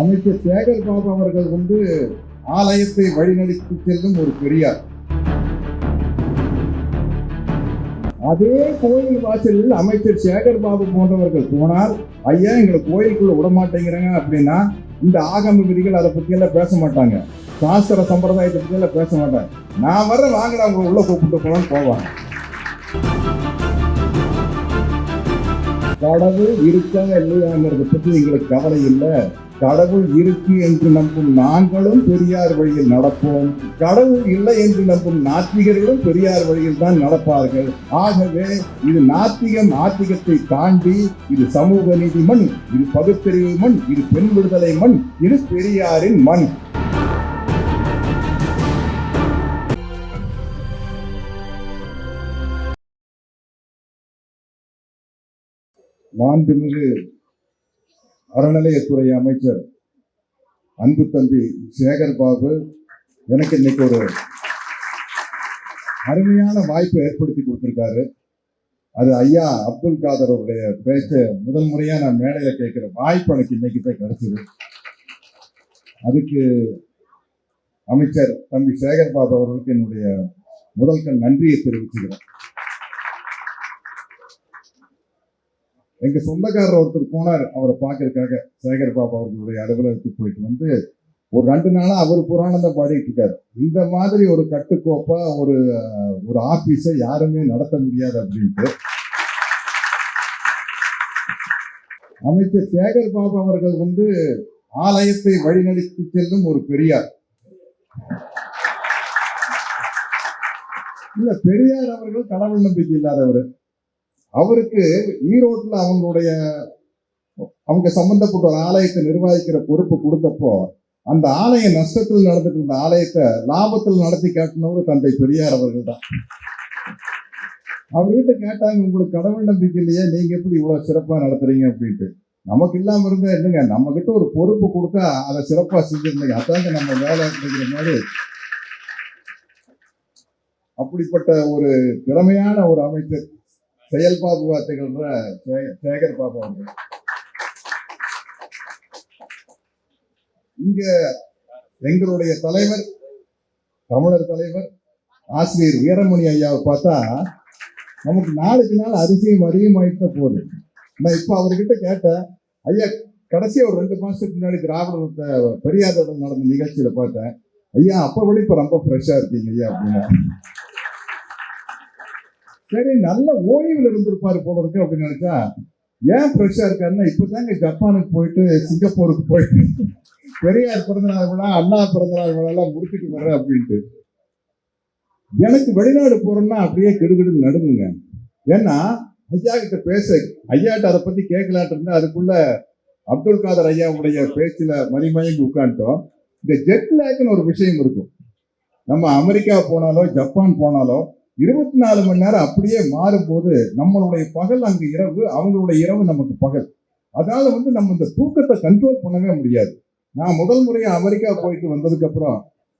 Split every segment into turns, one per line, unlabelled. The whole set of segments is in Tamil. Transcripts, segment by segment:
அமைச்சர் சேகர் பாபு அவர்கள் வந்து ஆலயத்தை வழிநடத்தி செல்லும் ஒரு பெரியார். அதே கோயில் வாசலில் அமைச்சர் சேகர் பாபு போன்றவர்கள் போனால் ஐயா எங்களை கோயிலுக்குள்ள விட மாட்டேங்கிறாங்க அப்படின்னா இந்த ஆகம விதிகள் அதை பத்தி எல்லாம் பேச மாட்டாங்க. சாஸ்திர சம்பிரதாயத்தை பத்தி எல்லாம் பேச மாட்டாங்க. நான் வர வாங்கடா அவங்க உள்ள கூப்பிட்டு போலான்னு போவாங்க. கடவுள் இருக்கா இல்லையாங்கிறத பற்றி எங்களுக்கு கவலை இல்லை. கடவுள் இருக்கு என்று நம்பும் நாங்களும் பெரியார் வழியில் நடப்போம். கடவுள் இல்லை என்று நம்பும் நாத்திகர்களும் பெரியார் வழியில் தான் நடப்பார்கள். ஆகவே இது நாத்திகம் ஆத்திகத்தை தாண்டி இது சமூக நீதி மண் இது பகுத்தறிவு மண் இது பெண் விடுதலை மண் இது பெரியாரின் மண். மாண்புமிகு அறநிலையத்துறை அமைச்சர் அன்பு தம்பி சேகர் பாபு எனக்கு இன்னைக்கு ஒரு அருமையான வாய்ப்பை ஏற்படுத்தி கொடுத்துருக்காரு. அது ஐயா அப்துல் காதர் அவருடைய பேச்சை முதல் முறையாக நான் மேடையில் கேட்குற வாய்ப்பு எனக்கு இன்னைக்கு தான் கிடைச்சது. அதுக்கு அமைச்சர் தம்பி சேகர் பாபு அவர்களுக்கு என்னுடைய முதல் கண் நன்றியை தெரிவிச்சுக்கிறேன். எங்கள் சொந்தக்காரர் ஒருத்தர் போனார். அவரை பார்க்கறதுக்காக சேகர் பாபா அவர்களுடைய அலுவலகத்துக்கு போயிட்டு வந்து ஒரு ரெண்டு நாளாக அவர் புராணம் தான் பாடிட்டு இருக்காரு. இந்த மாதிரி ஒரு கட்டுக்கோப்பா ஒரு ஒரு ஆஃபீஸை யாருமே நடத்த முடியாது அப்படின்ட்டு அமைச்சர் சேகர் பாபு அவர்கள் வந்து ஆலயத்தை வழிநடத்தி செல்லும் ஒரு பெரியார். இல்ல பெரியார் அவர்கள் கடவுள் நம்பிக்கை இல்லாதவர். அவருக்கு ஈரோட்டில் அவங்களுடைய அவங்க சம்பந்தப்பட்ட ஒரு ஆலயத்தை நிர்வகிக்கிற பொறுப்பு கொடுத்தப்போ அந்த ஆலய நஷ்டத்தில் நடந்துட்டு இருந்த ஆலயத்தை லாபத்தில் நடத்தி காட்டினவர் தந்தை பெரியார் அவர்கள் தான் அவர்கிட்ட கேட்டாங்க உங்களுக்கு கடவுள் நம்பிக்கை இல்லையே நீங்க எப்படி இவ்வளவு சிறப்பா நடத்துறீங்க? அப்படின்ட்டு. நமக்கு இல்லாம இருந்தா என்னங்க நம்ம கிட்ட ஒரு பொறுப்பு கொடுத்தா அதை சிறப்பா செஞ்சிருந்தீங்க அதாங்க நம்ம வேலை அப்படிங்கிற மாதிரி. அப்படிப்பட்ட ஒரு திறமையான ஒரு அமைச்சர் செயல்பாபுவா திகழ்ற சே- சேகர் பாபு அவர்கள் இங்க எங்களுடைய தலைவர் தமிழர் தலைவர் ஆசிரியர் வீரமணி ஐயாவை பார்த்தா நமக்கு நாளுக்கு நாள் அதிசயம் அதிகமாயிட்டு போகுது. நான் இப்போ அவர்கிட்ட கேட்டேன் ஐயா கடைசி ஒரு ரெண்டு மாதத்துக்கு முன்னாடி திராவிடத்தை பெரியாரோட நடந்த நிகழ்ச்சியில் பார்த்தேன். ஐயா அப்போ விட இப்போ ரொம்ப ஃப்ரெஷ்ஷாக இருக்கீங்க ஐயா அப்படின்னா சரி நல்ல ஓய்வில் இருந்திருப்பாரு போல இருக்கு அப்படின்னு நினைச்சா ஏன் ஃப்ரெஷ்ஷாக இருக்காருன்னா இப்பதாங்க ஜப்பானுக்கு போயிட்டு சிங்கப்பூருக்கு போயிட்டு பெரியார் பிறந்தநாள் விழா அண்ணா பிறந்தநாள் முடிச்சுட்டு வர்றேன் அப்படின்ட்டு. எனக்கு வெளிநாடு போகிறோம்னா அப்படியே கிடுகிடு நடுங்குங்க. ஏன்னா ஐயா கிட்ட பேச ஐயாட்ட அதை பற்றி கேட்கலான்ட்டு இருந்தால் அதுக்குள்ள அப்துல் காதர் ஐயாவுடைய பேச்சில் மணிமயங்கி உட்காந்துட்டோம் இந்த ஜெட் லேக்னு ஒரு விஷயம் இருக்கும். நம்ம அமெரிக்கா போனாலோ ஜப்பான் போனாலோ இருபத்தி நாலு மணி நேரம் அப்படியே மாறும்போது நம்மளுடைய பகல் அங்கு இரவு அவங்களுடைய இரவு நமக்கு பகல். அதனால வந்து நம்ம இந்த தூக்கத்தை கண்ட்ரோல் பண்ணவே முடியாது. நான் முதல் முறையாக அமெரிக்கா போயிட்டு வந்ததுக்கு அப்புறம்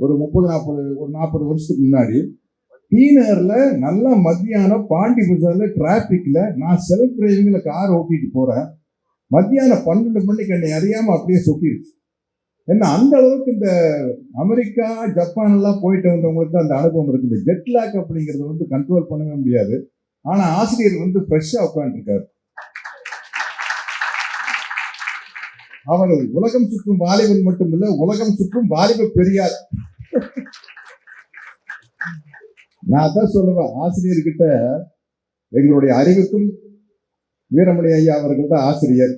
ஒரு முப்பது நாற்பது ஒரு நாற்பது வருஷத்துக்கு முன்னாடி டி நல்லா மத்தியானம் பாண்டி பஜாரில் டிராஃபிக்கில் நான் செல்ஃப் டிரைவிங்கில் கார் ஓட்டிட்டு போகிறேன் மத்தியானம் பன்னெண்டு மணிக்கு என்னை அறியாமல் அப்படியே சொக்கிடுச்சு ஏன்னா அந்த அளவுக்கு இந்த அமெரிக்கா ஜப்பான் எல்லாம் போயிட்டு வந்தவங்களுக்கு தான் அந்த அனுபவம் இருக்கு இந்த ஜெட்லாக் வந்து கண்ட்ரோல் பண்ணவே முடியாது. ஆனா ஆசிரியர் வந்து ஃப்ரெஷ்ஷா உட்காந்துருக்காரு அவர் உலகம் சுற்றும் வாலிபன் மட்டும் இல்ல உலகம் சுற்றும் வாலிப பெரியார். நான் தான் சொல்லுவேன் ஆசிரியர்கிட்ட எங்களுடைய அறிவுக்கும் வீரமணி ஐயா அவர்கள் தான் ஆசிரியர்.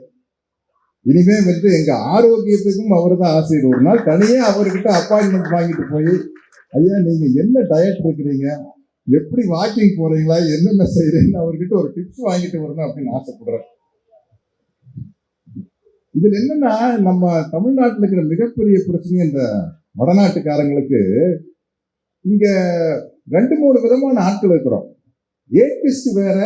இனிமே வந்து எங்க ஆரோக்கியத்துக்கும் அவர் தான் ஆசிரியர் ஒரு நாள் தனியே அவர்கிட்ட அப்பாயின்மெண்ட் வாங்கிட்டு போய் ஐயா நீங்க என்ன டயட் இருக்கிறீங்க எப்படி வாக்கிங் போறீங்களா? என்னென்ன செய்யறீங்கன்னு அவர்கிட்ட ஒரு டிப்ஸ் வாங்கிட்டு வரணும் அப்படின்னு ஆசைப்படுறேன். இதுல என்னன்னா நம்ம தமிழ்நாட்டில் இருக்கிற மிகப்பெரிய பிரச்சனை இந்த வடநாட்டுக்காரங்களுக்கு இங்க ரெண்டு மூணு விதமான ஆட்கள் இருக்கிறோம். ஏத்திஸ்ட் வேற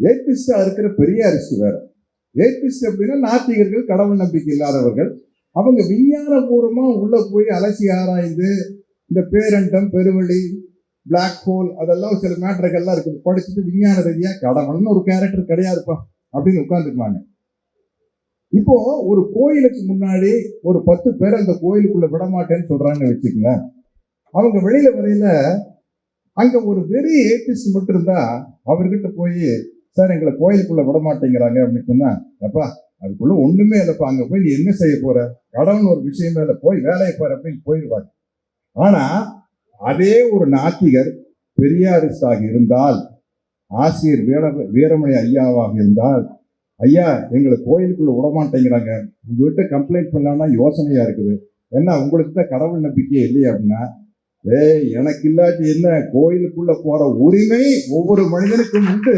ஏத்திஸ்டா இருக்கிற பெரியாரிஸ்ட் வேற. ஏத்திஸ்ட் அப்படின்னா நாத்திகர்கள் கடவுள் நம்பிக்கை இல்லாதவர்கள். அவங்க விஞ்ஞானபூர்வமாக உள்ளே போய் அலசி ஆராய்ந்து இந்த பேரண்டம் பெருவழி பிளாக் ஹோல் அதெல்லாம் சில மேட்டர்கள்லாம் இருக்குது படிச்சுட்டு விஞ்ஞான ரீதியாக கடவுள்னு ஒரு கேரக்டர் கிடையாதுப்பா அப்படின்னு உட்காந்துக்குவாங்க இப்போ ஒரு கோயிலுக்கு முன்னாடி ஒரு பத்து பேர் அந்த கோயிலுக்குள்ள விட மாட்டேன்னு சொல்றாங்கன்னு வச்சுக்கோங்களேன். அவங்க வெளியில வரையில அங்க ஒரு வெறி ஏத்திஸ்ட் மட்டும் இருந்தா அவர்கிட்ட போய் சார் எங்களை கோயிலுக்குள்ள விட மாட்டேங்கிறாங்க அப்படின்னு சொன்னா அப்பா அதுக்குள்ள ஒண்ணுமே இல்லைப்பா அங்க போய் நீ என்ன செய்ய போற? கடவுள் ஒரு விஷயமே இல்லை போய் வேலையை பாரு அப்படின்னு போயிடுவாங்க. ஆனா அதே ஒரு நாத்திகர் பெரியாரிஸ்டாக இருந்தால் ஆசிரியர் வீர வீரமணி ஐயாவாக இருந்தால் ஐயா எங்களை கோயிலுக்குள்ள விட மாட்டேங்கிறாங்க உங்ககிட்ட கம்ப்ளைண்ட் பண்ணலாம்னா யோசனையா இருக்குது. என்ன உங்களுக்கு தான் கடவுள் நம்பிக்கை இல்லையா? அப்படின்னா ஏய் எனக்கு இல்லாட்டி என்ன? கோயிலுக்குள்ள போற உரிமை ஒவ்வொரு மனிதனுக்கும் உண்டு.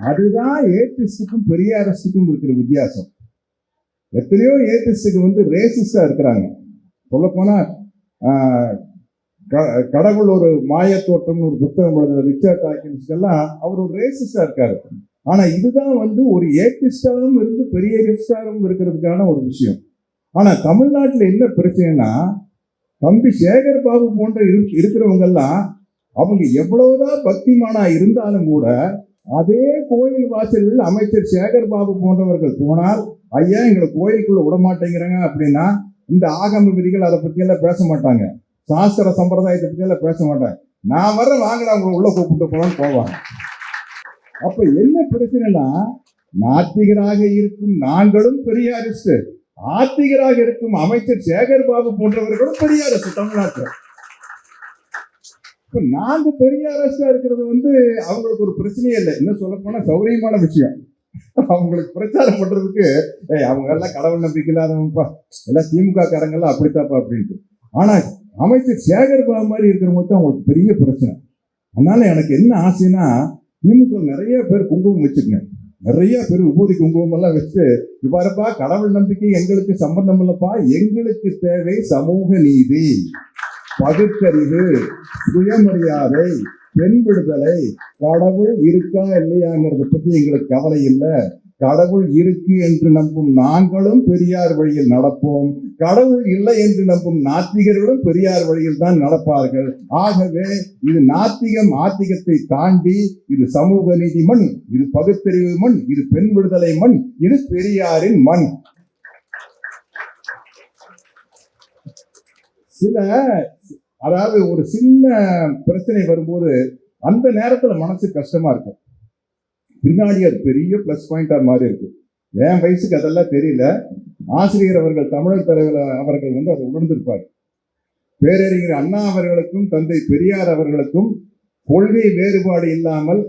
அதுதான் ஏடிஸுக்கும் பெரிய அரசுக்கும் இருக்கிற வித்தியாசம். எத்தனையோ ஏத்திஸ்டுக்கு வந்து ரேசிஸ்டா இருக்கிறாங்க. சொல்லப்போனா க- கடவுள் ஒரு மாயத்தோட்டம்னு ஒரு புத்தகம் எழுதுற ரிச்சர்ட் டாக்கின்ஸ்க்கெல்லாம் அவர் ஒரு ரேசிஸ்டா இருக்காரு. ஆனா இதுதான் வந்து ஒரு ஏத்திஸ்டாவும் இருந்து பெரிய பெரியாரிஸ்டாவும் இருக்கிறதுக்கான ஒரு விஷயம். ஆனா தமிழ்நாட்டில் என்ன பிரச்சனைனா தம்பி சேகர் பாபு போன்ற இருக்கிறவங்கெல்லாம் அவங்க எவ்வளவுதான் பக்திமானா இருந்தாலும் கூட அதே கோயில் வாசலில் அமைச்சர் சேகர் பாபு போன்றவர்கள் போனால் ஐயா எங்களை கோயிலுக்குள்ள விட மாட்டேங்கிறாங்க அப்படின்னா இந்த ஆகம விதிகள் அதை பத்தி எல்லாம் பேச மாட்டாங்க. சாஸ்திர சம்பிரதாயத்தை பத்தி எல்லாம் பேச மாட்டாங்க. நான் வர வாங்கடா அவங்க உள்ள கூப்பிட்டு போலான்னு போவாங்க. அப்ப என்ன பிரச்சனைனா நாத்திகராக இருக்கும் நாங்களும் பெரிய அரசு ஆத்திகராக இருக்கும் அமைச்சர் சேகர் பாபு போன்றவர்களும் அரசு தமிழ்நாட்டில். இப்ப நாங்க அரசாக இருக்கிறது வந்து அவங்களுக்கு ஒரு பிரச்சனையே இல்லை. இன்னும் சொல்ல போனா சௌரியமான விஷயம். அவங்களுக்கு பிரச்சாரம் பண்றதுக்கு ஏய் அவங்க எல்லாம் கடவுள் நம்பிக்கை இல்லாதவங்கப்பா. எல்லாம் திமுக காரங்கெல்லாம் அப்படித்தாப்பா அப்படின்ட்டு. ஆனா அமைச்சர் சேகர் பாபு மாதிரி இருக்கிறவங்க தான் அவங்களுக்கு பெரிய பிரச்சனை. அதனால எனக்கு என்ன ஆசைன்னா திமுக நிறைய பேர் குங்குமம் வச்சுக்கங்க. நிறைய பேர் விபூதி குங்குமம் எல்லாம் வச்சு இவ்வாறுப்பா கடவுள் நம்பிக்கை எங்களுக்கு சம்பந்தம் இல்லைப்பா. எங்களுக்கு தேவை சமூக நீதி. பகுத்தறிவு சுயமரியாதை பெண் விடுதலை கடவுள் இருக்கா இல்லையாங்கிறத பத்தி எங்களுக்கு கவலை இல்லை. கடவுள் இருக்கு என்று நம்பும் நாங்களும் பெரியார் வழியில் நடப்போம். கடவுள் இல்லை என்று நம்பும் நாத்திகர்களும் பெரியார் வழியில் தான் நடப்பார்கள். ஆகவே இது நாத்திகம் ஆத்திகத்தை தாண்டி இது சமூக நீதி மண் இது பகுத்தறிவு மண் இது பெண் விடுதலை மண் இது பெரியாரின் மண். சில அதாவது ஒரு சின்ன பிரச்சனை வரும்போது அந்த நேரத்தில் மனசு கஷ்டமா இருக்கும். பின்னாடி அது பெரிய ப்ளஸ் பாயிண்டா மாதிரி இருக்கு என் வயசுக்கு அதெல்லாம் தெரியல. ஆசிரியர் அவர்கள் தமிழர் தலைவர் அவர்கள் வந்து அதை உணர்ந்திருப்பார். பேரறிஞர் அண்ணா அவர்களுக்கும் தந்தை பெரியார் அவர்களுக்கும் கொள்கை வேறுபாடு இல்லாமல்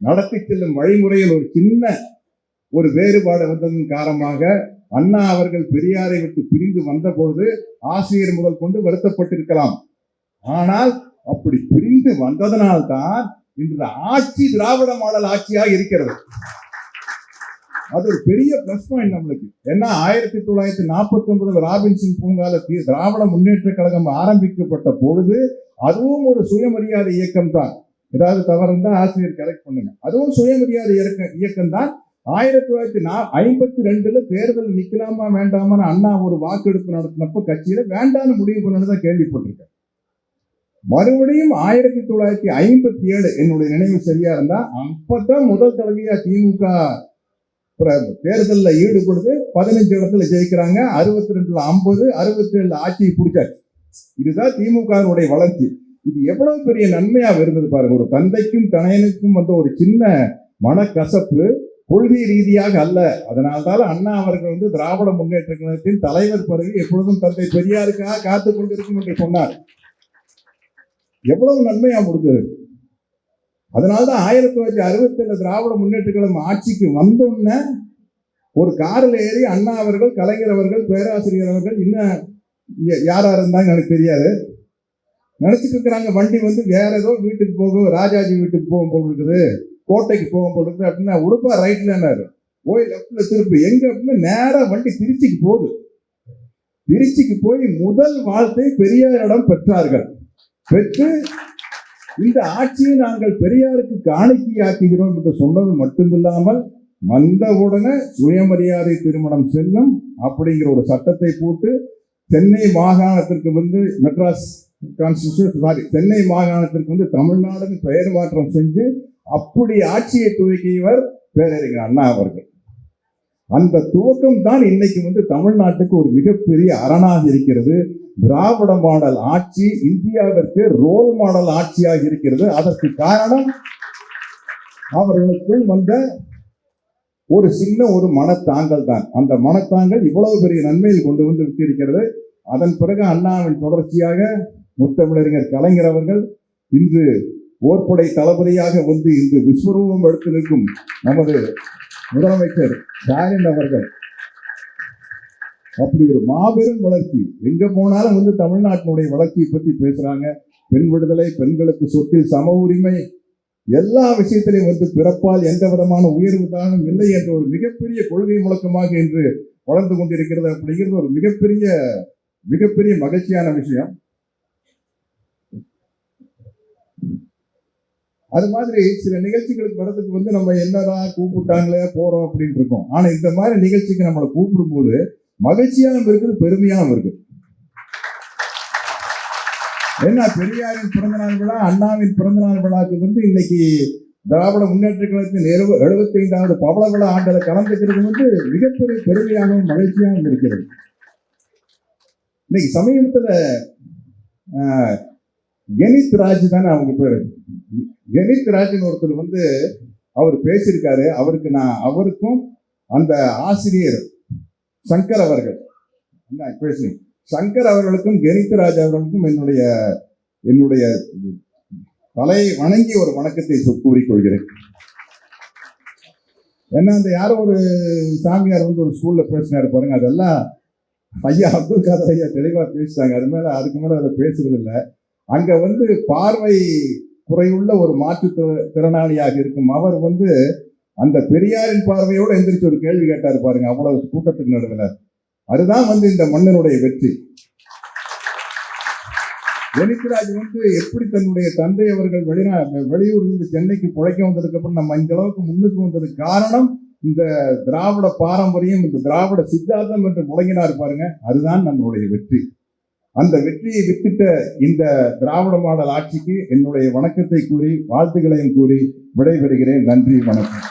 நடத்தி செல்லும் வழிமுறையில் ஒரு சின்ன ஒரு வேறுபாடு வந்ததன் காரணமாக அண்ணா அவர்கள் பெரியாரை விட்டு பிரிந்து வந்த பொழுது ஆசிரியர் முதல் கொண்டு வருத்தப்பட்டிருக்கலாம். ஆனால் அப்படி பிரிந்து வந்ததனால்தான் இன்று ஆட்சி திராவிட மாடல் ஆட்சியாக இருக்கிறது. அது ஒரு பெரிய பிளஸ் பாயிண்ட் நம்மளுக்கு. ஏன்னா ஆயிரத்தி தொள்ளாயிரத்தி நாற்பத்தி ஒன்பதுல ராபின்சன் பூங்கால திராவிட முன்னேற்ற கழகம் ஆரம்பிக்கப்பட்ட பொழுது அதுவும் ஒரு சுயமரியாதை இயக்கம் தான் ஏதாவது தவறு இருந்தா ஆசிரியர் கரெக்ட் பண்ணுங்க. அதுவும் சுயமரியாதை இயக்கம் தான் ஆயிரத்தி தொள்ளாயிரத்தி நா ஐம்பத்தி ரெண்டுல தேர்தல் நிக்கலாமா வேண்டாமான்னு அண்ணா ஒரு வாக்கெடுப்பு நடத்தினப்ப கட்சியில வேண்டாம்னு முடிவு பண்ணதான் கேள்விப்பட்டிருக்கேன். மறுபடியும் ஆயிரத்தி தொள்ளாயிரத்தி ஐம்பத்தி ஏழு என்னுடைய நினைவு சரியா இருந்தா அப்பதான் முதல் தடவையா திமுக தேர்தலில் ஈடுபடுது. பதினஞ்சு இடத்துல ஜெயிக்கிறாங்க. அறுபத்தி ரெண்டுல ஐம்பது அறுபத்தி ஏழுல ஆட்சியை பிடிச்சாச்சு. இதுதான் திமுகவினுடைய வளர்ச்சி. இது எவ்வளவு பெரிய நன்மையா இருந்தது பாருங்க. ஒரு தந்தைக்கும் தனையனுக்கும் வந்த ஒரு சின்ன மனக்கசப்பு. கொள்கை ரீதியாக அல்ல. அதனால்தான் அண்ணா அவர்கள் வந்து திராவிட முன்னேற்ற கழகத்தின் தலைவர் பதவி எப்பொழுதும் தந்தை பெரியாருக்காக காத்துக் கொண்டிருக்கும் என்று சொன்னார். எவ்வளவு நன்மையா முடிஞ்சது. அதனால்தான் ஆயிரத்தி தொள்ளாயிரத்தி அறுபத்தி ஏழு திராவிட முன்னேற்ற கழகம் ஆட்சிக்கு வந்தோன்ன ஒரு காரில் ஏறி அண்ணா அவர்கள் கலைஞர் அவர்கள் பேராசிரியர் அவர்கள் இன்னும் யாரா இருந்தாங்க எனக்கு தெரியாது. நினைச்சிட்டு இருக்கிறாங்க வண்டி வந்து வேற ஏதோ வீட்டுக்கு போகும் ராஜாஜி வீட்டுக்கு போகும் போல் இருக்குது. கோட்டைக்கு போகும் போல் அப்படின்னா உடுப்பா ரைட்லன்னாரு போய் லெஃப்ட்ல திருப்பி. எங்க அப்படின்னா நேரா வண்டி திருச்சிக்கு போகுது. திருச்சிக்கு போய் முதல் வாழ்த்தை பெரியாரிடம் பெற்றார்கள். பெற்று இந்த ஆட்சியை நாங்கள் பெரியாருக்கு காணிக்கையாக்குகிறோம் என்று சொன்னது மட்டுமில்லாமல் வந்தவுடனே சுயமரியாதை திருமணம் செல்லும் அப்படிங்கிற ஒரு சட்டத்தை போட்டு சென்னை மாகாணத்திற்கு வந்து மெட்ராஸ் கான்ஸ்டியூஷன் சாரி சென்னை மாகாணத்திற்கு வந்து தமிழ்நாடுன்னு பெயர் மாற்றம் செஞ்சு அப்படி ஆட்சியை துவக்கியவர் பேரறிஞர் அண்ணா அவர்கள். அந்த துவக்கம் தான் இன்னைக்கு வந்து தமிழ்நாட்டுக்கு ஒரு மிகப்பெரிய அரணாக இருக்கிறது. திராவிட மாடல் ஆட்சி இந்தியாவிற்கு ரோல் மாடல் ஆட்சியாக இருக்கிறது. அதற்கு காரணம் அவர்களுக்குள் வந்த ஒரு சின்ன ஒரு மனத்தாங்கல் தான். அந்த மனத்தாங்கல் இவ்வளவு பெரிய நன்மையில் கொண்டு வந்து விட்டிருக்கிறது. அதன் பிறகு அண்ணாவின் தொடர்ச்சியாக முத்தமிழறிஞர் கலைஞர் அவர்கள் இன்று ஓர்படை தளபதியாக வந்து இன்று விஸ்வரூபம் எடுத்து நிற்கும் நமது முதலமைச்சர் ஸ்டாலின் அவர்கள். அப்படி ஒரு மாபெரும் வளர்ச்சி. எங்க போனாலும் வந்து தமிழ்நாட்டினுடைய வளர்ச்சியை பத்தி பேசுறாங்க. பெண் விடுதலை பெண்களுக்கு சொத்தில் சம உரிமை எல்லா விஷயத்திலையும் வந்து பிறப்பால் எந்த விதமான உயர்வு தானும் இல்லை என்ற ஒரு மிகப்பெரிய கொள்கை முழக்கமாக இன்று வளர்ந்து கொண்டிருக்கிறது அப்படிங்கிறது ஒரு மிகப்பெரிய மிகப்பெரிய மகிழ்ச்சியான விஷயம். அது மாதிரி சில நிகழ்ச்சிகளுக்கு வர்றதுக்கு வந்து நம்ம என்னடா கூப்பிட்டாங்களே போறோம் அப்படின்னு இருக்கோம். ஆனா இந்த மாதிரி நிகழ்ச்சிக்கு நம்மளை கூப்பிடும் போது மகிழ்ச்சியாகவும் இருக்குது பெருமையாகவும் இருக்குது. என்ன பெரியாரின் பிறந்தநாள் விழா அண்ணாவின் பிறந்தநாள் விழாக்கு வந்து இன்னைக்கு திராவிட முன்னேற்ற கழகத்தின் எழுபத்தி ஐந்தாவது பவள விழா ஆண்டில் கலந்துக்கிறது வந்து மிகப்பெரிய பெருமையாகவும் மகிழ்ச்சியாகவும் இருக்கிறது. இன்னைக்கு சமீபத்தில் கணித் ராஜ் தானே அவங்க பேர். கணித் ராஜ்னு ஒருத்தர் வந்து அவர் பேசியிருக்காரு. அவருக்கு நான் அவருக்கும் அந்த ஆசிரியர் சங்கர் அவர்கள் என்ன பேசுங்க. சங்கர் அவர்களுக்கும் கணித் ராஜ் அவர்களுக்கும் என்னுடைய என்னுடைய தலை வணங்கி ஒரு வணக்கத்தை சொ- கூறிக்கொள்கிறேன். ஏன்னா அந்த யாரோ ஒரு சாமியார் வந்து ஒரு ஸ்கூல்ல பேசினாரு பாருங்க. அதெல்லாம் ஐயா அப்துல் காதர் ஐயா தெளிவா பேசிட்டாங்க. அது மேல அதுக்கு மேல அதில் பேசுறது இல்லை. அங்க வந்து பார்வை குறையுள்ள ஒரு மாற்றுத் திறனாளியாக இருக்கும். அவர் வந்து அந்த பெரியாரின் பார்வையோட எந்திரிச்சு ஒரு கேள்வி கேட்டார் பாருங்க அவ்வளவு கூட்டத்துக்கு நடுவில். அதுதான் வந்து இந்த மன்னனுடைய வெற்றி. ஜெனித்ராஜ் வந்து எப்படி தன்னுடைய தந்தை அவர்கள் வெளிநா வெளியூர்லேருந்து சென்னைக்கு பிழைக்க வந்ததுக்கு அப்புறம் நம்ம இந்த அளவுக்கு முன்னுக்கு வந்ததுக்கு காரணம் இந்த திராவிட பாரம்பரியம் இந்த திராவிட சித்தாந்தம் என்று முழங்கினார் பாருங்க அதுதான் நம்மளுடைய வெற்றி. அந்த வெற்றியை வித்திட்ட இந்த திராவிட மாடல் ஆட்சிக்கு என்னுடைய வணக்கத்தை கூறி வாழ்த்துக்களையும் கூறி விடைபெறுகிறேன். நன்றி வணக்கம்.